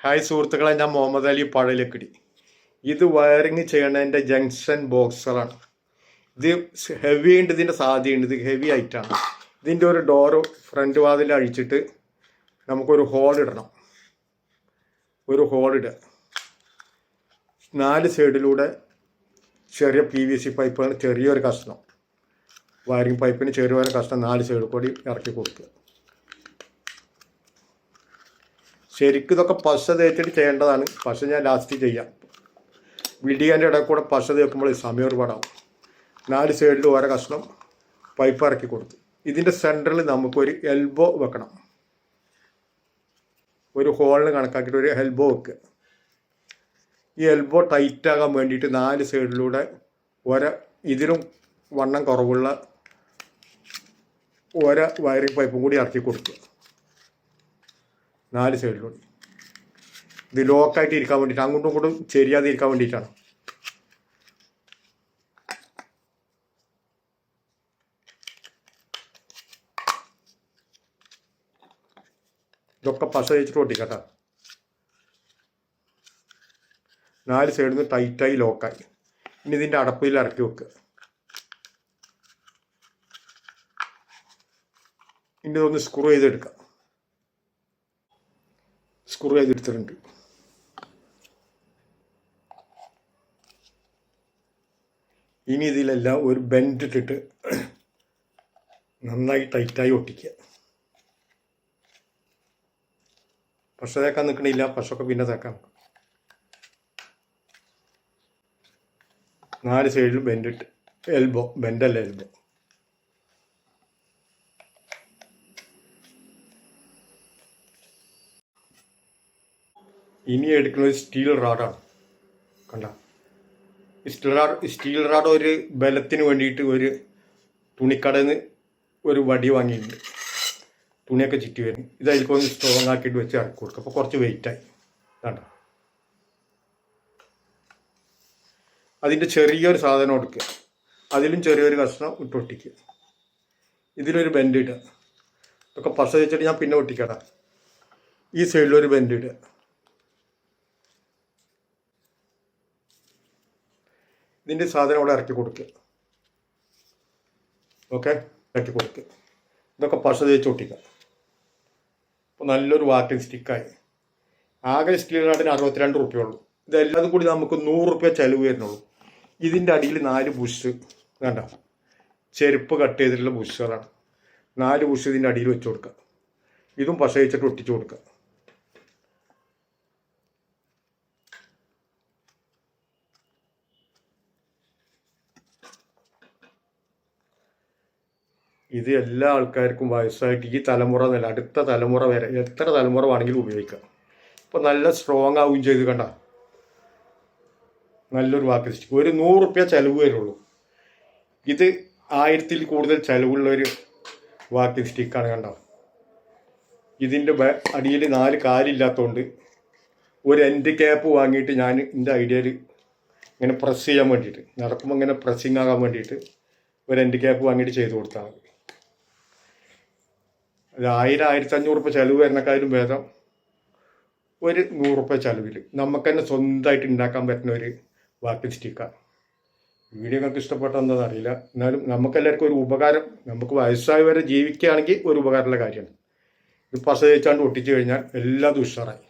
Hi സുഹൃത്തുക്കളെ ഞാൻ മുഹമ്മദ് അലി പഴലക്കിടി ഇത് വയറിങ് ചെയ്യണതിന്റെ ജംഗ്ഷൻ ബോക്സറാണ് ഇത് ഹെവി ഉണ്ട് ഇതിന്റെ സാധ്യതയുണ്ട് ഇത് ഹെവി ആയിട്ടാണ് ഇതിന്റെ ഒരു ഡോറ് ഫ്രണ്ട് വാതിൽ അഴിച്ചിട്ട് നമുക്കൊരു ഹോൾ ഇടണം. ഒരു ഹോൾ ഇടുക. നാല് സൈഡിലൂടെ ചെറിയ പി വി സി പൈപ്പാണ് ചെറിയൊരു കഷ്ണം. വയറിങ് പൈപ്പിന് ചെറിയൊരു കഷ്ണം നാല് സൈഡിൽ കൂടി ഇറക്കി കൊടുക്കുക. ശരിക്കും ഇതൊക്കെ പശ തേച്ചിട്ട് ചെയ്യേണ്ടതാണ്. പശ ഞാൻ ലാസ്റ്റ് ചെയ്യാം. വിടിയാന്റെ ഇടയിൽ കൂടെ പശ തേക്കുമ്പോൾ സമയം ഒരുപാടാവും. നാല് സൈഡിൽ ഓരോ കഷ്ണം പൈപ്പ് ഇറക്കി കൊടുത്തു ഇതിന്റെ സെന്ററിൽ നമുക്കൊരു എൽബോ വെക്കണം. ഒരു ഹോളിന് കണക്കാക്കിയിട്ട് ഒരു എൽബോ വെക്കുക ഈ എൽബോ ടൈറ്റ് ആകാൻ വേണ്ടിയിട്ട് നാല് സൈഡിലൂടെ ഒര ഇതിലും വണ്ണം കുറവുള്ള ഒര വയറിംഗ് പൈപ്പും കൂടി ഇറക്കി കൊടുക്കുക. നാല് സൈഡിലൂടെ ഇത് ലോക്കായിട്ട് ഇരിക്കാൻ വേണ്ടിയിട്ട് അങ്ങോട്ടും ഇങ്ങോട്ടും ചെരിയാതെ ഇരിക്കാൻ വേണ്ടിയിട്ടാണ്. ഇതൊക്കെ പശ തേച്ചിട്ട് ഒട്ടിക്കട്ടോ നാല് സൈഡിൽ നിന്ന് ടൈറ്റായി ലോക്കായി. ഇനി ഇതിന്റെ അടപ്പിൽ ഇറക്കി വെക്കുക ഇനി ഇതൊന്ന് സ്ക്രൂ ചെയ്തെടുക്കാം. സ്ക്രൂ ചെയ്തെടുത്തിട്ടുണ്ട്. ഇനി ഇതിലെല്ലാം ഒരു ബെൻഡ് ഇട്ടിട്ട് നന്നായി ടൈറ്റായി ഒട്ടിക്കുക. പശ തേക്കാൻ നിൽക്കണില്ല പശൊക്കെ പിന്നെ തേക്കാം നാല് സൈഡിലും ബെൻഡിട്ട് എൽബോ ബെൻഡല്ല എൽബോ ഇനി എടുക്കുന്നത് സ്റ്റീൽ റാഡാണ് കണ്ട? സ്റ്റീൽ റാഡ് സ്റ്റീൽ റാഡ് ഒരു ബലത്തിന് വേണ്ടിയിട്ട് ഒരു തുണിക്കടയിൽ നിന്ന് ഒരു വടി വാങ്ങിയിട്ടുണ്ട്. തുണിയൊക്കെ ചുറ്റി വരും. ഇത് അതിൽക്കൊന്ന് സ്ട്രോങ് ആക്കിയിട്ട് വെച്ച് ഇറക്കി കൊടുക്കും. അപ്പോൾ കുറച്ച് വെയിറ്റായി കണ്ട അതിന്റെ ചെറിയൊരു സാധനം എടുക്കുക അതിലും ചെറിയൊരു കഷ്ണം ഇട്ട് ഒട്ടിക്കുക. ഇതിലൊരു ബെൻഡ് ഇടുക. ഇതൊക്കെ പശ വെച്ചിട്ട് ഞാൻ പിന്നെ ഒട്ടിക്കടാം. ഈ സൈഡിലൊരു ബെൻഡ് ഇടുക. ഇതിന്റെ സാധനം അവിടെ ഇറക്കി കൊടുക്കുക ഓക്കെ ഇറക്കി കൊടുക്കുക ഇതൊക്കെ പശ തേച്ച് ഒട്ടിക്കുക അപ്പോൾ നല്ലൊരു വാക്കിംഗ് സ്റ്റിക്കായി ആകെ സ്റ്റീൽ നാട്ടിന് അറുപത്തിരണ്ട് റുപ്യ ഉള്ളൂ ഇതെല്ലാം കൂടി നമുക്ക് നൂറ് റുപ്യ ചിലവ് വരുന്നുള്ളൂ. ഇതിന്റെ അടിയിൽ നാല് ബുഷ് വേണ്ട ചെരുപ്പ് കട്ട് ചെയ്തിട്ടുള്ള ബുഷുകളാണ് നാല് ബുഷ് ഇതിന്റെ അടിയിൽ വെച്ച് കൊടുക്കുക ഇതും പശ തേച്ചിട്ട് ഒട്ടിച്ച് കൊടുക്കുക ഇത് എല്ലാ ആൾക്കാർക്കും വയസ്സായിട്ട് ഈ തലമുറ എന്നല്ല അടുത്ത തലമുറ വരെ എത്ര തലമുറ വേണമെങ്കിലും ഉപയോഗിക്കാം. ഇപ്പം നല്ല സ്ട്രോങ് ആവുകയും ചെയ്ത് കണ്ട. നല്ലൊരു വാക്ക് സ്റ്റിക്ക് ഒരു നൂറ് റുപ്യ ചിലവ് വരുള്ളൂ. ഇത് ആയിരത്തിൽ കൂടുതൽ ചിലവുള്ള ഒരു വാക്കിംഗ് സ്റ്റിക്കാണ് കണ്ടോ ഇതിന്റെ അടിയിൽ നാല് കാലില്ലാത്തതുകൊണ്ട് ഒരു എൻഡ് ക്യാപ്പ് വാങ്ങിയിട്ട് ഞാൻ എന്റെ ഐഡിയയിൽ ഇങ്ങനെ പ്രസ് ചെയ്യാൻ വേണ്ടിയിട്ട് നടക്കുമ്പോൾ ഇങ്ങനെ പ്രസ്സിങ് ആകാൻ വേണ്ടിയിട്ട് ഒരു എൻഡ് ക്യാപ്പ് വാങ്ങിയിട്ട് ചെയ്ത് കൊടുത്താൽ മതി. ഒരു ആയിരം ആയിരത്തി അഞ്ഞൂറ് റുപ്യ ചിലവ് വരുന്നക്കാരും ഭേദം ഒരു നൂറ് രൂപ ചിലവിൽ നമുക്ക് തന്നെ സ്വന്തമായിട്ട് ഉണ്ടാക്കാൻ പറ്റുന്ന ഒരു വാക്കിംഗ് സ്റ്റിക്കാണ് വീഡിയോ നിങ്ങൾക്ക് ഇഷ്ടപ്പെട്ടെന്താണെന്ന് അറിയില്ല. എന്നാലും നമുക്കെല്ലാവർക്കും ഒരു ഉപകാരം നമുക്ക് വയസ്സായി വരെ ജീവിക്കുകയാണെങ്കിൽ ഒരു ഉപകാരമുള്ള കാര്യമാണ്. ഇത് പ്രസവിച്ചാണ്ട് ഒട്ടിച്ചു കഴിഞ്ഞാൽ എല്ലാ ഉഷാറായി